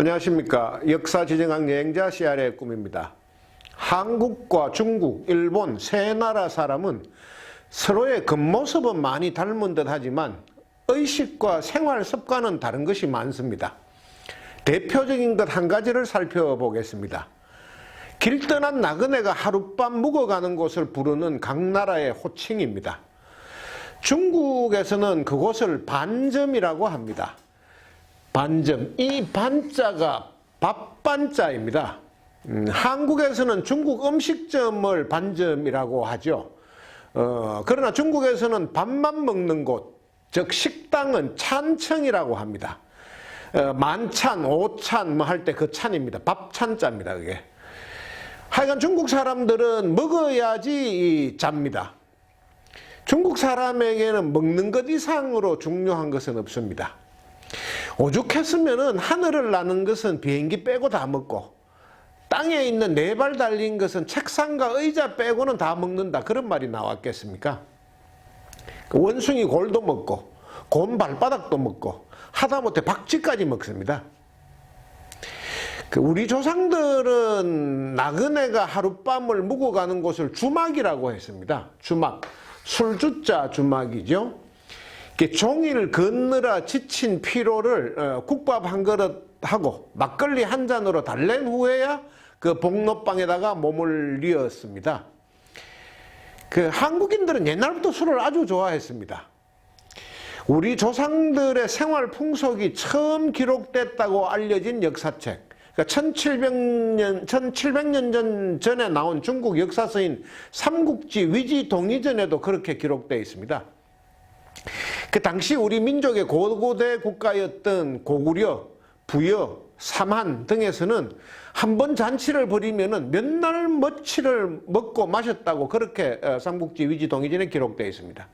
안녕하십니까. 역사 지정학 여행자 CR의 꿈입니다. 한국과 중국, 일본 세 나라 사람은 서로의 겉모습은 많이 닮은 듯 하지만 의식과 생활 습관은 다른 것이 많습니다. 대표적인 것 한 가지를 살펴보겠습니다. 길 떠난 나그네가 하룻밤 묵어가는 곳을 부르는 각 나라의 호칭입니다. 중국에서는 그곳을 반점이라고 합니다. 반점. 이 반자가 밥반자입니다. 음, 한국에서는 중국 음식점을 반점이라고 하죠. 어, 그러나 중국에서는 밥만 먹는 곳, 즉 식당은 찬청이라고 합니다. 어, 만찬, 오찬 뭐 할 때 그 찬입니다. 밥찬자입니다. 그게. 하여간 중국 사람들은 먹어야지 잡니다. 중국 사람에게는 먹는 것 이상으로 중요한 것은 없습니다. 오죽했으면은 하늘을 나는 것은 비행기 빼고 다 먹고 땅에 있는 네 발 달린 것은 책상과 의자 빼고는 다 먹는다 그런 말이 나왔겠습니까? 그 원숭이 골도 먹고 곰 발바닥도 먹고 하다못해 박쥐까지 먹습니다. 그 우리 조상들은 나그네가 하룻밤을 묵어가는 곳을 주막이라고 했습니다. 주막. 술주자 주막이죠. 종일 걷느라 지친 피로를 어, 국밥 한 그릇 하고 막걸리 한 잔으로 달랜 후에야 그 복로방에다가 몸을 뉘었습니다. 그 한국인들은 옛날부터 술을 아주 좋아했습니다. 우리 조상들의 생활 풍속이 처음 기록됐다고 알려진 역사책. 그러니까 1700년, 1700년 전, 전에 나온 중국 역사서인 삼국지 위지 동의전에도 그렇게 기록되어 있습니다. 그 당시 우리 민족의 고고대 국가였던 고구려, 부여, 삼한 등에서는 한 번 잔치를 벌이면은 몇날 며칠을 먹고 마셨다고 그렇게 어, 삼국지 위지 동의전에 기록되어 있습니다.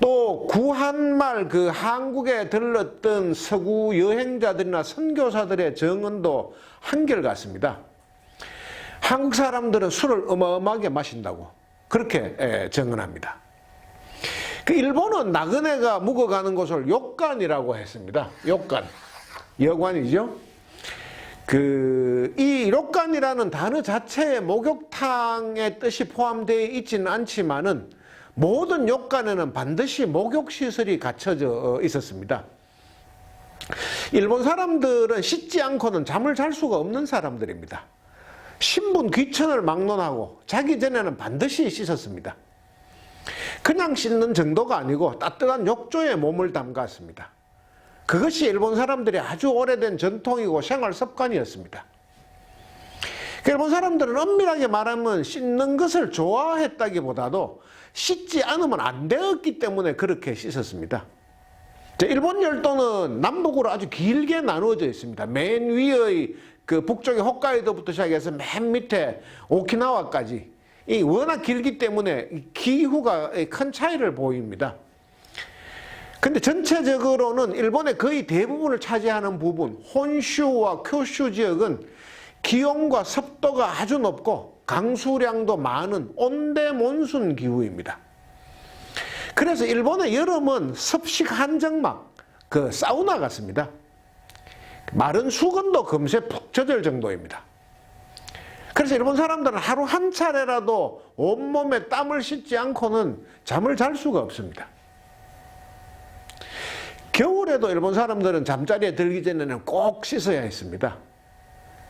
또 구한말 그 한국에 들렀던 서구 여행자들이나 선교사들의 정언도 한결같습니다. 한국 사람들은 술을 어마어마하게 마신다고 그렇게 예, 정언합니다. 그 일본은 나그네가 묵어가는 곳을 욕간이라고 했습니다. 욕간. 여관이죠. 그, 이 욕간이라는 단어 자체에 목욕탕의 뜻이 포함되어 있지는 않지만은 모든 욕간에는 반드시 목욕시설이 갖춰져 있었습니다. 일본 사람들은 씻지 않고는 잠을 잘 수가 없는 사람들입니다. 신분 귀천을 막론하고 자기 전에는 반드시 씻었습니다. 그냥 씻는 정도가 아니고 따뜻한 욕조에 몸을 담갔습니다. 그것이 일본 사람들의 아주 오래된 전통이고 생활 습관이었습니다. 일본 사람들은 엄밀하게 말하면 씻는 것을 좋아했다기보다도 씻지 않으면 안 되었기 때문에 그렇게 씻었습니다. 일본 열도는 남북으로 아주 길게 나누어져 있습니다. 맨 위의 그 북쪽의 홋카이도부터 시작해서 맨 밑에 오키나와까지 이 워낙 길기 때문에 기후가 큰 차이를 보입니다. 근데 전체적으로는 일본의 거의 대부분을 차지하는 부분, 혼슈와 쿄슈 지역은 기온과 습도가 아주 높고 강수량도 많은 온대 몬순 기후입니다. 그래서 일본의 여름은 습식 한정막, 그 사우나 같습니다. 마른 수건도 금세 푹 젖을 정도입니다. 그래서 일본 사람들은 하루 한 차례라도 온몸에 땀을 씻지 않고는 잠을 잘 수가 없습니다. 겨울에도 일본 사람들은 잠자리에 들기 전에는 꼭 씻어야 했습니다.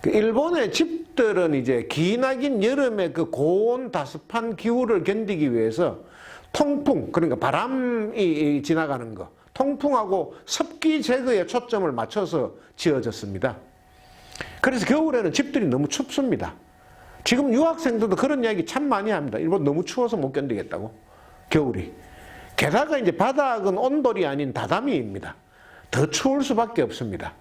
그 일본의 집들은 이제 기나긴 여름의 그 고온 다습한 기후를 견디기 위해서 통풍, 그러니까 바람이 지나가는 거, 통풍하고 습기 제거에 초점을 맞춰서 지어졌습니다. 그래서 겨울에는 집들이 너무 춥습니다. 지금 유학생들도 그런 이야기 참 많이 합니다. 일본 너무 추워서 못 견디겠다고. 겨울이. 게다가 이제 바닥은 온돌이 아닌 다다미입니다. 더 추울 수밖에 없습니다.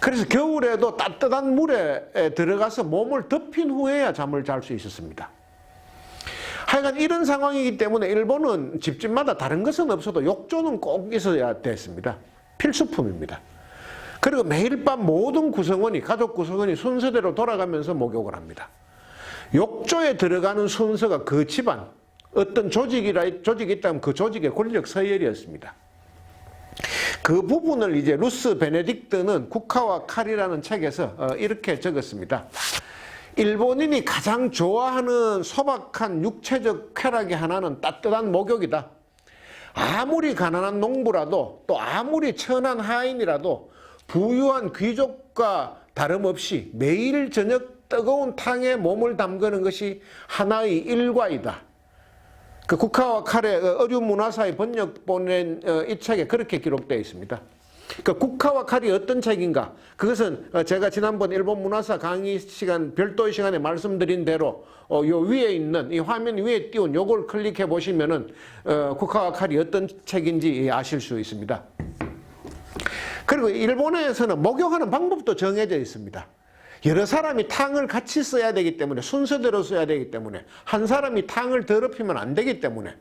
그래서 겨울에도 따뜻한 물에 들어가서 몸을 덮인 후에야 잠을 잘 수 있었습니다. 하여간 이런 상황이기 때문에 일본은 집집마다 다른 것은 없어도 욕조는 꼭 있어야 됐습니다. 필수품입니다. 그리고 매일 밤 모든 구성원이, 가족 구성원이 순서대로 돌아가면서 목욕을 합니다. 욕조에 들어가는 순서가 그 집안, 어떤 조직이라, 조직이 있다면 그 조직의 권력 서열이었습니다. 그 부분을 이제 루스 베네딕트는 국화와 칼이라는 책에서 어, 이렇게 적었습니다. 일본인이 가장 좋아하는 소박한 육체적 쾌락의 하나는 따뜻한 목욕이다. 아무리 가난한 농부라도 또 아무리 천한 하인이라도 부유한 귀족과 다름없이 매일 저녁 뜨거운 탕에 몸을 담그는 것이 하나의 일과이다. 그 국화와 칼의 어류 문화사의 번역본인 어, 이 책에 그렇게 기록되어 있습니다. 그 국화와 칼이 어떤 책인가? 그것은 어, 제가 지난번 일본 문화사 강의 시간 별도의 시간에 말씀드린 대로 어, 요 위에 있는 이 화면 위에 띄운 요걸 클릭해 보시면은 어, 국화와 칼이 어떤 책인지 아실 수 있습니다. 그리고 일본에서는 목욕하는 방법도 정해져 있습니다. 여러 사람이 탕을 같이 써야 되기 때문에 순서대로 써야 되기 때문에 한 사람이 탕을 더럽히면 안 되기 때문에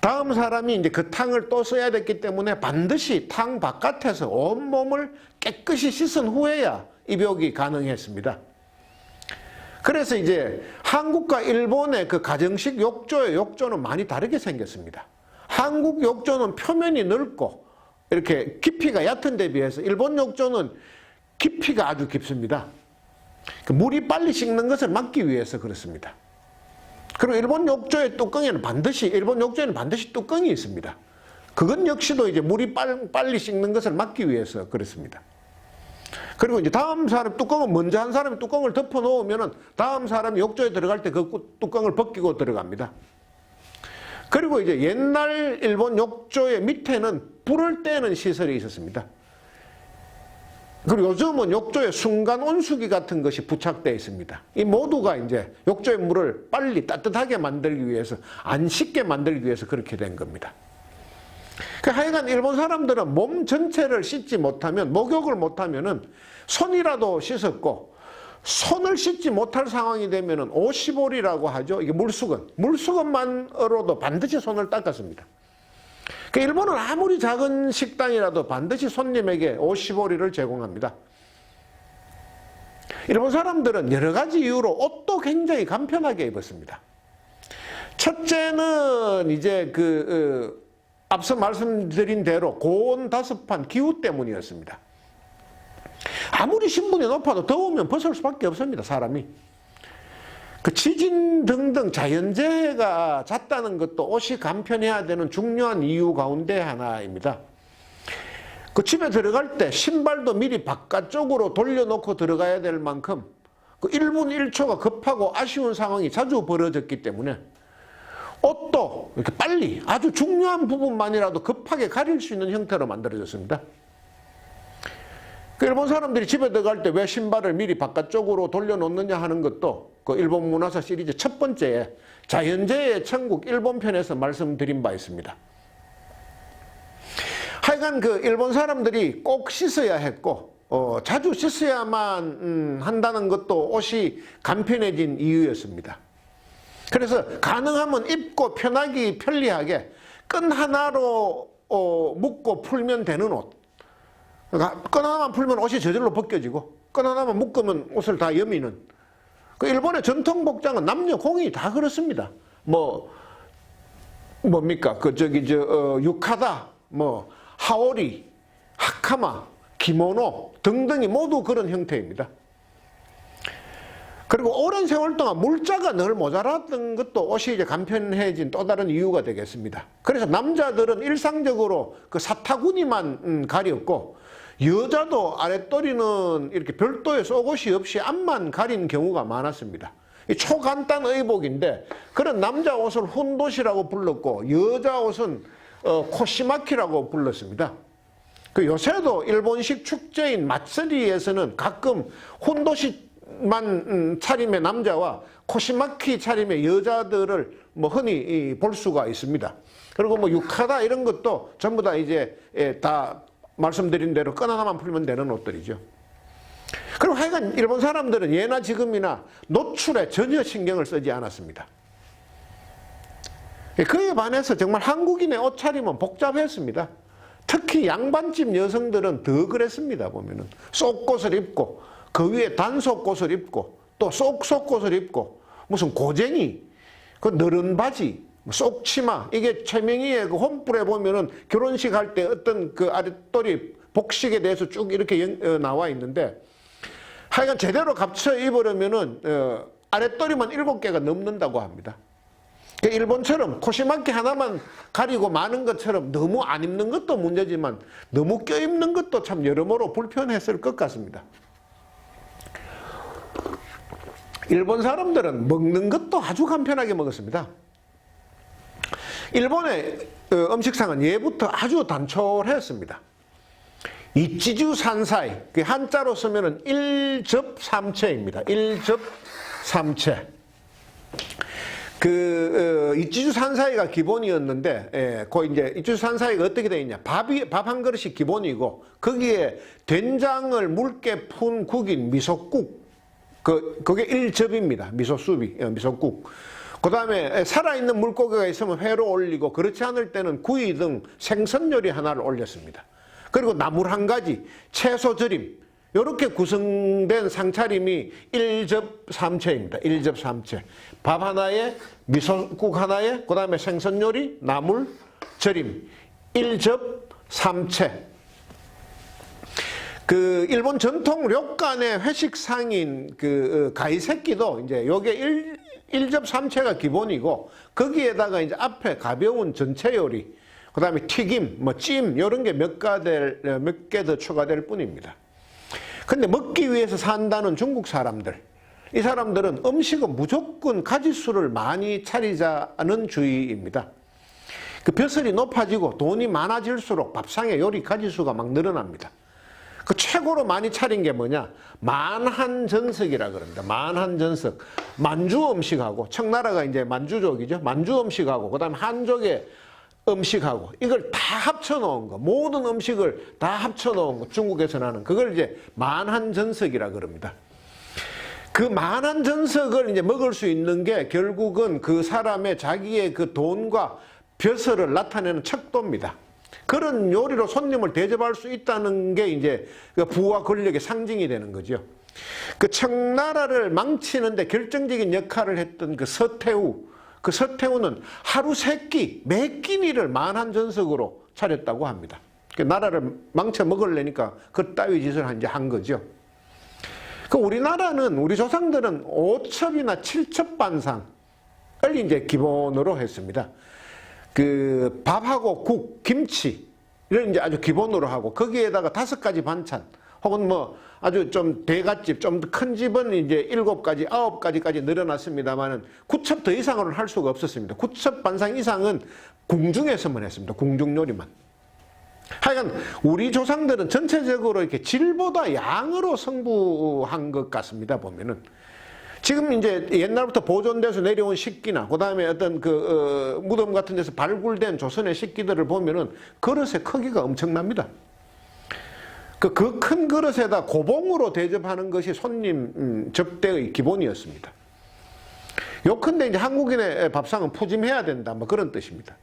다음 사람이 이제 그 탕을 또 써야 됐기 때문에 반드시 탕 바깥에서 온 몸을 깨끗이 씻은 후에야 입욕이 가능했습니다. 그래서 이제 한국과 일본의 그 가정식 욕조의 욕조는 많이 다르게 생겼습니다. 한국 욕조는 표면이 넓고 이렇게 깊이가 얕은 데 비해서 일본 욕조는 깊이가 아주 깊습니다. 그 물이 빨리 식는 것을 막기 위해서 그렇습니다. 그리고 일본 욕조의 뚜껑에는 반드시 일본 욕조에는 반드시 뚜껑이 있습니다. 그건 역시도 이제 물이 빨리 식는 것을 막기 위해서 그렇습니다. 그리고 이제 다음 사람 뚜껑을 먼저 한 사람이 뚜껑을 덮어 놓으면은 다음 사람이 욕조에 들어갈 때 그 뚜껑을 벗기고 들어갑니다. 그리고 이제 옛날 일본 욕조의 밑에는 불을 떼는 시설이 있었습니다. 그리고 요즘은 욕조에 순간 온수기 같은 것이 부착되어 있습니다. 이 모두가 이제 욕조의 물을 빨리 따뜻하게 만들기 위해서 안 식게 만들기 위해서 그렇게 된 겁니다. 그 하여간 일본 사람들은 몸 전체를 씻지 못하면 목욕을 못하면은 손이라도 씻었고 손을 씻지 못할 상황이 되면은 오시볼이라고 하죠. 이게 물수건. 물수건만으로도 반드시 손을 닦았습니다. 그 일본은 아무리 작은 식당이라도 반드시 손님에게 오시보리를 제공합니다. 일본 사람들은 여러 가지 이유로 옷도 굉장히 간편하게 입었습니다. 첫째는 이제 그 어, 앞서 말씀드린 대로 고온 다습한 기후 때문이었습니다. 아무리 신분이 높아도 더우면 벗을 수밖에 없습니다. 사람이. 그 지진 등등 자연재해가 잦다는 것도 옷이 간편해야 되는 중요한 이유 가운데 하나입니다. 그 집에 들어갈 때 신발도 미리 바깥쪽으로 돌려놓고 들어가야 될 만큼 그 1분 1초가 급하고 아쉬운 상황이 자주 벌어졌기 때문에 옷도 이렇게 빨리 아주 중요한 부분만이라도 급하게 가릴 수 있는 형태로 만들어졌습니다. 그 일본 사람들이 집에 들어갈 때 왜 신발을 미리 바깥쪽으로 돌려놓느냐 하는 것도 그 일본 문화사 시리즈 첫 번째에 자연재해의 천국 일본 편에서 말씀드린 바 있습니다. 하여간 그 일본 사람들이 꼭 씻어야 했고 어, 자주 씻어야만 음, 한다는 것도 옷이 간편해진 이유였습니다. 그래서 가능하면 입고 편하기 편리하게 끈 하나로 어, 묶고 풀면 되는 옷. 그러니까 끈 하나만 풀면 옷이 저절로 벗겨지고 끈 하나만 묶으면 옷을 다 여미는 그 일본의 전통 복장은 남녀 공이 다 그렇습니다. 뭐 뭡니까 그 저기 저 어, 유카다 뭐 하오리 하카마 기모노 등등이 모두 그런 형태입니다. 그리고 오랜 세월 동안 물자가 늘 모자랐던 것도 옷이 이제 간편해진 또 다른 이유가 되겠습니다. 그래서 남자들은 일상적으로 그 사타구니만 음, 가렸고 여자도 아랫도리는 이렇게 별도의 속옷이 없이 앞만 가린 경우가 많았습니다. 이 초간단 의복인데 그런 남자 옷을 훈도시라고 불렀고 여자 옷은 어, 코시마키라고 불렀습니다. 그 요새도 일본식 축제인 마츠리에서는 가끔 훈도시만 음, 차림의 남자와 코시마키 차림의 여자들을 뭐 흔히 볼 수가 있습니다. 그리고 뭐 유카다 이런 것도 전부 다 이제 예, 다 말씀드린 대로 끈 하나만 풀면 되는 옷들이죠. 그리고 하여간 일본 사람들은 예나 지금이나 노출에 전혀 신경을 쓰지 않았습니다. 그에 반해서 정말 한국인의 옷차림은 복잡했습니다. 특히 양반집 여성들은 더 그랬습니다. 보면은 쏙옷을 입고 그 위에 단속옷을 입고 또 쏙쏙옷을 입고 무슨 고쟁이 그 너른 바지 뭐 쏙치마 이게 최명희의 그 홈불에 보면은 결혼식 할 때 어떤 그 아랫돌이 복식에 대해서 쭉 이렇게 연- 어, 나와 있는데 하여간 제대로 갖춰 입으려면은 어, 아랫도리만 일곱 개가 넘는다고 합니다. 그 일본처럼 코시마키 하나만 가리고 많은 것처럼 너무 안 입는 것도 문제지만 너무 껴입는 것도 참 여러모로 불편했을 것 같습니다. 일본 사람들은 먹는 것도 아주 간편하게 먹었습니다. 일본의 어, 음식상은 예부터 아주 단촐했습니다. 이치주 산사이, 그 한자로 쓰면은 일접 삼체입니다. 일접 삼체. 그 어, 이치주 산사이가 기본이었는데, 예, 그 이제 이치주 산사이가 어떻게 되어 있냐? 밥이 밥 한 그릇이 기본이고 거기에 된장을 묽게 푼 국인 미소국, 그 그게 일접입니다. 미소수비, 어, 미소국. 그 다음에 살아있는 물고기가 있으면 회로 올리고 그렇지 않을 때는 구이 등 생선 요리 하나를 올렸습니다. 그리고 나물 한 가지, 채소 절임, 이렇게 구성된 상차림이 일접삼체입니다. 일접삼체. 밥 하나에 미소국 하나에 그 다음에 생선 요리, 나물, 절임. 일접삼체. 그 일본 전통 료칸의 회식 상인 그 어, 가이새끼도 이제 요게 일, 일접 삼체가 기본이고 거기에다가 이제 앞에 가벼운 전체 요리 그 다음에 튀김 뭐찜 요런 게몇 가될 몇개 더 추가될 뿐입니다. 근데 먹기 위해서 산다는 중국 사람들 이 사람들은 음식은 무조건 가지수를 많이 차리자는 주의입니다. 그 벼슬이 높아지고 돈이 많아질수록 밥상의 요리 가지수가 막 늘어납니다. 그 최고로 많이 차린 게 뭐냐? 만한전석이라 그럽니다. 만한전석. 만주 음식하고 청나라가 이제 만주족이죠. 만주 음식하고 그다음에 한족의 음식하고 이걸 다 합쳐 놓은 거. 모든 음식을 다 합쳐 놓은 거. 중국에서 나는 그걸 이제 만한전석이라 그럽니다. 그 만한 전석을 이제 먹을 수 있는 게 결국은 그 사람의 자기의 그 돈과 벼슬을 나타내는 척도입니다. 그런 요리로 손님을 대접할 수 있다는 게 이제 그 부와 권력의 상징이 되는 거죠. 그 청나라를 망치는데 결정적인 역할을 했던 그 서태후, 그 서태후는 하루 세 끼, 매 끼니를 만한 전석으로 차렸다고 합니다. 그 나라를 망쳐 먹으려니까 그 따위 짓을 이제 한 거죠. 그 우리나라는 우리 조상들은 5첩이나 7첩 반상을 이제 기본으로 했습니다. 그 밥하고 국, 김치를 이제 아주 기본으로 하고 거기에다가 다섯 가지 반찬 혹은 뭐 아주 좀 대갓집 좀 큰 집은 이제 일곱 가지 아홉 가지까지 늘어났습니다만은 구첩 더 이상으로는 할 수가 없었습니다. 구첩 반상 이상은 궁중에서만 했습니다. 궁중 요리만. 하여간 우리 조상들은 전체적으로 이렇게 질보다 양으로 승부한 것 같습니다. 보면은 지금 이제 옛날부터 보존돼서 내려온 식기나 그다음에 어떤 그 어, 무덤 같은 데서 발굴된 조선의 식기들을 보면은 그릇의 크기가 엄청납니다. 그그큰 그릇에다 고봉으로 대접하는 것이 손님 음, 접대의 기본이었습니다. 요컨대 이제 한국인의 밥상은 푸짐해야 된다 뭐 그런 뜻입니다.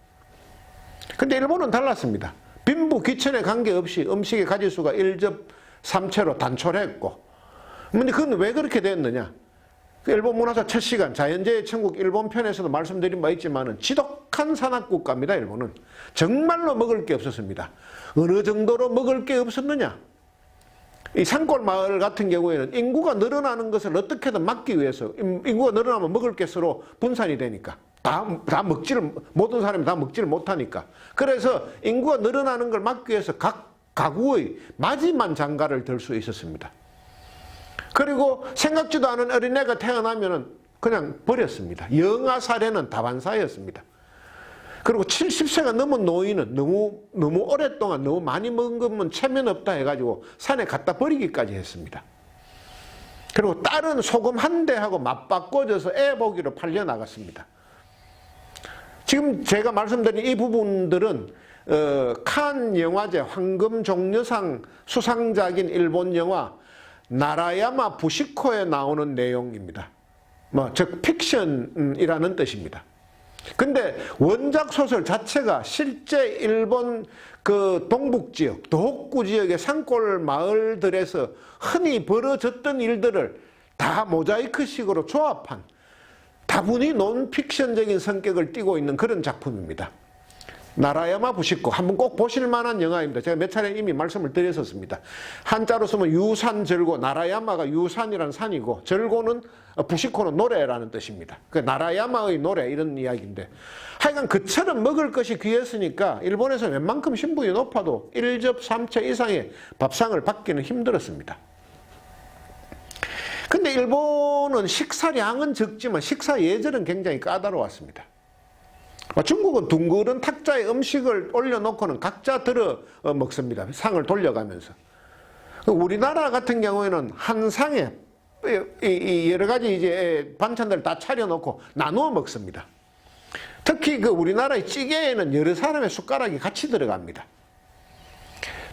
근데 일본은 달랐습니다. 빈부 귀천에 관계없이 음식의 가지수가 1접 3채로 단촐했고 근데 그건 왜 그렇게 됐느냐? 그 일본 문화사 첫 시간 자연재해 천국 일본 편에서도 말씀드린 바 있지만은 지독한 산악 국가입니다. 일본은 정말로 먹을 게 없었습니다. 어느 정도로 먹을 게 없었느냐? 이 산골 마을 같은 경우에는 인구가 늘어나는 것을 어떻게든 막기 위해서 인- 인구가 늘어나면 먹을 게 서로 분산이 되니까 다, 다 먹지를 모든 사람이 다 먹지를 못하니까 그래서 인구가 늘어나는 걸 막기 위해서 각 가구의 마지막 장가를 들 수 있었습니다. 그리고 생각지도 않은 어린애가 태어나면은 그냥 버렸습니다. 영아 사례는 다반사였습니다. 그리고 70세가 넘은 노인은 너무 너무 오랫동안 너무 많이 먹은 것만 체면 없다 해가지고 산에 갖다 버리기까지 했습니다. 그리고 딸은 소금 한 대하고 맞바꿔져서 애 보기로 팔려 나갔습니다. 지금 제가 말씀드린 이 부분들은 어, 칸 영화제 황금 종려상 수상작인 일본 영화 나라야마 부시코에 나오는 내용입니다. 뭐, 즉 픽션이라는 뜻입니다. 근데 원작 소설 자체가 실제 일본 그 동북 지역, 도호쿠 지역의 산골 마을들에서 흔히 벌어졌던 일들을 다 모자이크식으로 조합한 다 다분히 논픽션적인 성격을 띠고 있는 그런 작품입니다. 나라야마 부식고 한번 꼭 보실 만한 영화입니다. 제가 몇 차례 이미 말씀을 드렸었습니다. 한자로 쓰면 유산절고 나라야마가 유산이란 산이고 절고는 어, 부식고는 노래라는 뜻입니다. 그 나라야마의 노래 이런 이야기인데 하여간 그처럼 먹을 것이 귀했으니까 일본에서 웬만큼 신분이 높아도 1접 3채 이상의 밥상을 받기는 힘들었습니다. 근데 일본은 식사량은 적지만 식사 예절은 굉장히 까다로웠습니다. 뭐 중국은 둥그런 탁자에 음식을 올려놓고는 각자 들어 어, 먹습니다. 상을 돌려가면서. 우리나라 같은 경우에는 한 상에 이 여러 가지 이제 반찬들 다 차려놓고 나누어 먹습니다. 특히 그 우리나라의 찌개에는 여러 사람의 숟가락이 같이 들어갑니다.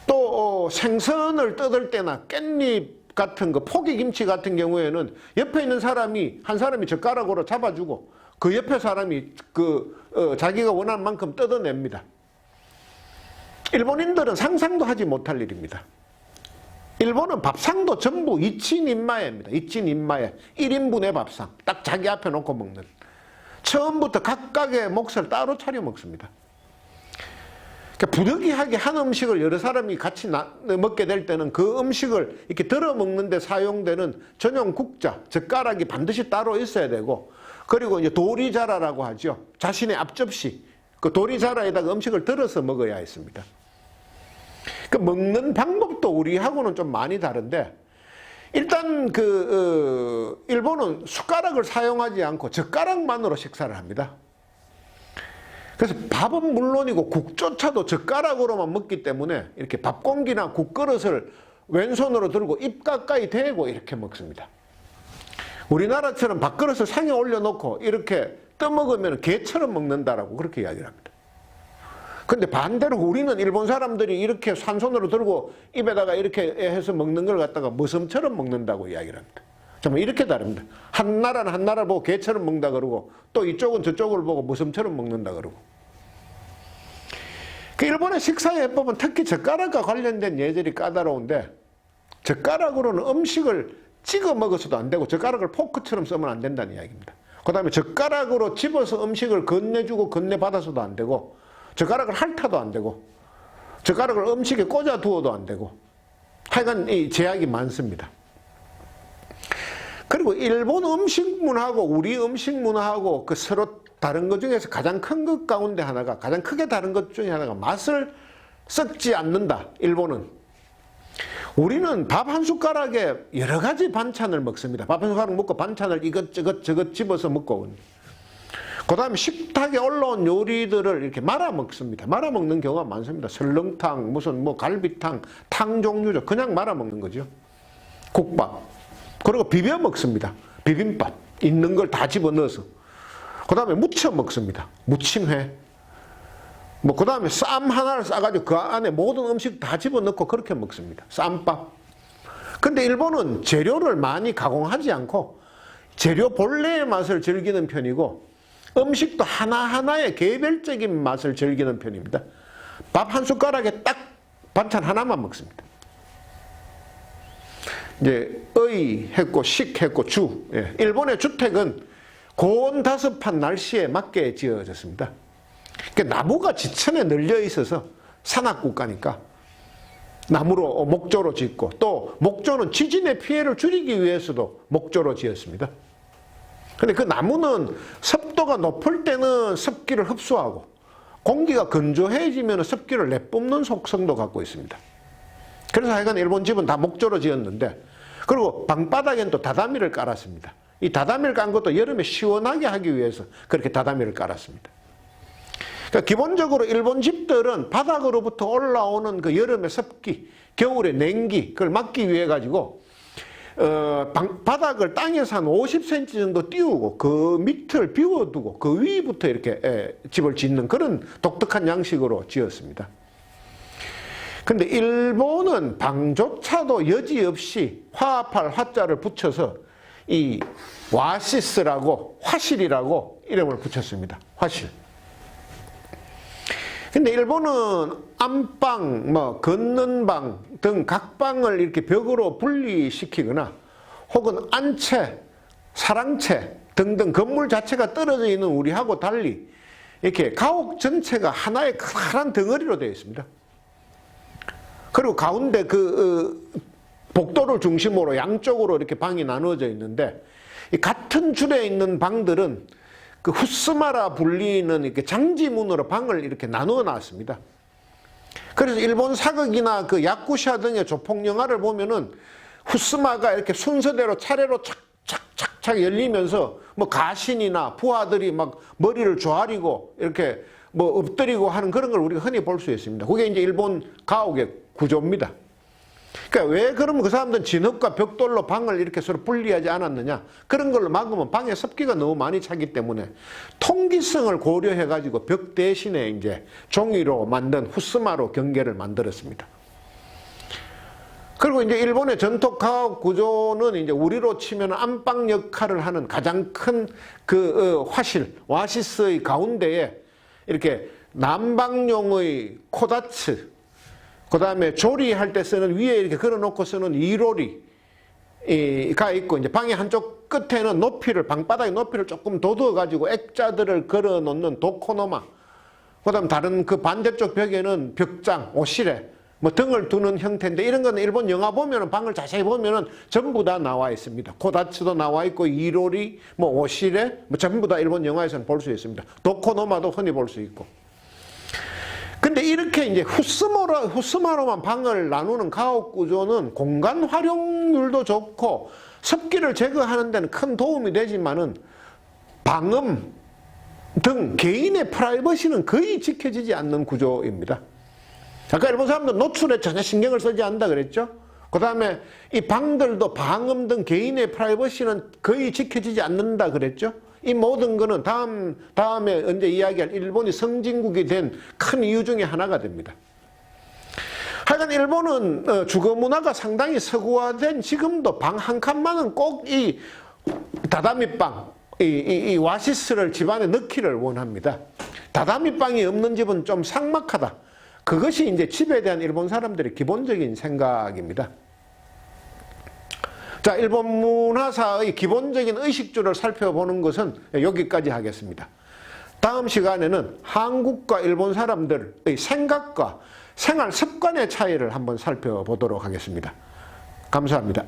또 어, 생선을 뜯을 때나 깻잎 같은 거 포기김치 같은 경우에는 옆에 있는 사람이 한 사람이 젓가락으로 잡아주고 그 옆에 사람이 그 어, 자기가 원하는 만큼 뜯어냅니다. 일본인들은 상상도 하지 못할 일입니다. 일본은 밥상도 전부 이친 인마에입니다. 이친 인마에 1인분의 밥상. 딱 자기 앞에 놓고 먹는. 처음부터 각각의 몫을 따로 차려 먹습니다. 그러니까 부득이하게 한 음식을 여러 사람이 같이 나, 먹게 될 때는 그 음식을 이렇게 덜어 먹는데 사용되는 전용 국자, 젓가락이 반드시 따로 있어야 되고 그리고 이제 도리자라라고 하죠. 자신의 앞접시, 그 도리자라에다가 음식을 덜어서 먹어야 했습니다. 그 먹는 방법도 우리하고는 좀 많이 다른데 일단 그 어, 일본은 숟가락을 사용하지 않고 젓가락만으로 식사를 합니다. 그래서 밥은 물론이고 국조차도 젓가락으로만 먹기 때문에 이렇게 밥공기나 국그릇을 왼손으로 들고 입 가까이 대고 이렇게 먹습니다. 우리나라처럼 밥그릇을 상에 올려놓고 이렇게 떠먹으면 개처럼 먹는다라고 그렇게 이야기를 합니다. 근데 반대로 우리는 일본 사람들이 이렇게 산손으로 들고 입에다가 이렇게 해서 먹는 걸 갖다가 머슴처럼 먹는다고 이야기를 합니다. 정말 이렇게 다릅니다. 한 나라는 한 나라 보고 개처럼 먹는다 그러고 또 이쪽은 저쪽을 보고 머슴처럼 먹는다 그러고. 그 일본의 식사 예법은 특히 젓가락과 관련된 예절이 까다로운데 젓가락으로는 음식을 찍어 먹어서도 안 되고 젓가락을 포크처럼 쓰면 안 된다는 이야기입니다. 그 다음에 젓가락으로 집어서 음식을 건네주고 건네받아서도 안 되고 젓가락을 핥아도 안 되고 젓가락을 음식에 꽂아 두어도 안 되고 하여간 이 제약이 많습니다. 그리고 일본 음식 문화하고 우리 음식 문화하고 그 서로 다른 것 중에서 가장 큰 것 가운데 하나가 가장 크게 다른 것 중에 하나가 맛을 썩지 않는다. 일본은 우리는 밥 한 숟가락에 여러 가지 반찬을 먹습니다. 밥 한 숟가락 먹고 반찬을 이것저것 저것 집어서 먹고 그 다음에 식탁에 올라온 요리들을 이렇게 말아 먹습니다. 말아 먹는 경우가 많습니다. 설렁탕, 무슨 뭐 갈비탕, 탕 종류죠. 그냥 말아 먹는 거죠. 국밥. 그리고 비벼 먹습니다. 비빔밥. 있는 걸 다 집어넣어서. 그 다음에 무쳐 먹습니다. 무침회. 뭐, 그 다음에 쌈 하나를 싸가지고 그 안에 모든 음식 다 집어넣고 그렇게 먹습니다. 쌈밥. 근데 일본은 재료를 많이 가공하지 않고 재료 본래의 맛을 즐기는 편이고 음식도 하나하나의 개별적인 맛을 즐기는 편입니다. 밥 한 숟가락에 딱 반찬 하나만 먹습니다. 이제 의 했고 식 했고 주. 예. 일본의 주택은 고온 다습한 날씨에 맞게 지어졌습니다. 그러니까 나무가 지천에 널려 있어서 산악국가니까 나무로 목조로 짓고 또 목조는 지진의 피해를 줄이기 위해서도 목조로 지었습니다. 근데 그 나무는 습도가 높을 때는 습기를 흡수하고 공기가 건조해지면 습기를 내뿜는 속성도 갖고 있습니다. 그래서 하여간 일본 집은 다 목조로 지었는데 그리고 방바닥엔 또 다다미를 깔았습니다. 이 다다미를 깐 것도 여름에 시원하게 하기 위해서 그렇게 다다미를 깔았습니다. 그러니까 기본적으로 일본 집들은 바닥으로부터 올라오는 그 여름의 습기, 겨울의 냉기, 그걸 막기 위해 가지고 어, 방, 바닥을 땅에서 한 50cm 정도 띄우고 그 밑을 비워두고 그 위부터 이렇게 에, 집을 짓는 그런 독특한 양식으로 지었습니다. 근데 일본은 방조차도 여지없이 화합할 화자를 붙여서 이 와시스라고 화실이라고 이름을 붙였습니다. 화실. 근데 일본은 안방, 뭐 걷는 방 등 각 방을 이렇게 벽으로 분리시키거나 혹은 안채, 사랑채 등등 건물 자체가 떨어져 있는 우리하고 달리 이렇게 가옥 전체가 하나의 커다란 덩어리로 되어 있습니다. 그리고 가운데 그 어, 복도를 중심으로 양쪽으로 이렇게 방이 나누어져 있는데 이 같은 줄에 있는 방들은 그 후스마라 불리는 이렇게 장지문으로 방을 이렇게 나누어 놨습니다. 그래서 일본 사극이나 그 야쿠샤 등의 조폭 영화를 보면은 후스마가 이렇게 순서대로 차례로 착착착착 열리면서 뭐 가신이나 부하들이 막 머리를 조아리고 이렇게 뭐 엎드리고 하는 그런 걸 우리가 흔히 볼 수 있습니다. 그게 이제 일본 가옥의 구조입니다. 그러니까 왜 그러면 그 사람들은 진흙과 벽돌로 방을 이렇게 서로 분리하지 않았느냐? 그런 걸로 막으면 방에 습기가 너무 많이 차기 때문에 통기성을 고려해 가지고 벽 대신에 이제 종이로 만든 후스마로 경계를 만들었습니다. 그리고 이제 일본의 전통 가옥 구조는 이제 우리로 치면 안방 역할을 하는 가장 큰 그 화실, 와시스의 가운데에 이렇게 난방용의 코다츠, 그 다음에 조리할 때 쓰는 위에 이렇게 걸어놓고 쓰는 이로리가 있고 이제 방의 한쪽 끝에는 높이를 방바닥의 높이를 조금 돋워 가지고 액자들을 걸어 놓는 도코노마. 그 다음 다른 그 반대쪽 벽에는 벽장, 오실에 뭐 등을 두는 형태인데 이런 거는 일본 영화 보면은 방을 자세히 보면은 전부 다 나와 있습니다. 코다츠도 나와 있고 이로리, 뭐 오실에 뭐 전부 다 일본 영화에서는 볼 수 있습니다. 도코노마도 흔히 볼 수 있고. 근데 이렇게 이제 후스마로, 후스마로만 방을 나누는 가옥 구조는 공간 활용률도 좋고 습기를 제거하는 데는 큰 도움이 되지만은 방음 등 개인의 프라이버시는 거의 지켜지지 않는 구조입니다. 아까 일본 사람들 노출에 전혀 신경을 쓰지 않는다 그랬죠? 그 다음에 이 방들도 방음 등 개인의 프라이버시는 거의 지켜지지 않는다 그랬죠? 이 모든 거는 다음, 다음에 언제 이야기할 일본이 성진국이 된 큰 이유 중에 하나가 됩니다. 하여간 일본은 어, 주거 문화가 상당히 서구화된 지금도 방 한 칸만은 꼭 이 다다미방, 이, 이, 이 와시스를 집안에 넣기를 원합니다. 다다미방이 없는 집은 좀 삭막하다. 그것이 이제 집에 대한 일본 사람들의 기본적인 생각입니다. 자, 일본 문화사의 기본적인 의식주를 살펴보는 것은 여기까지 하겠습니다. 다음 시간에는 한국과 일본 사람들의 생각과 생활 습관의 차이를 한번 살펴보도록 하겠습니다. 감사합니다.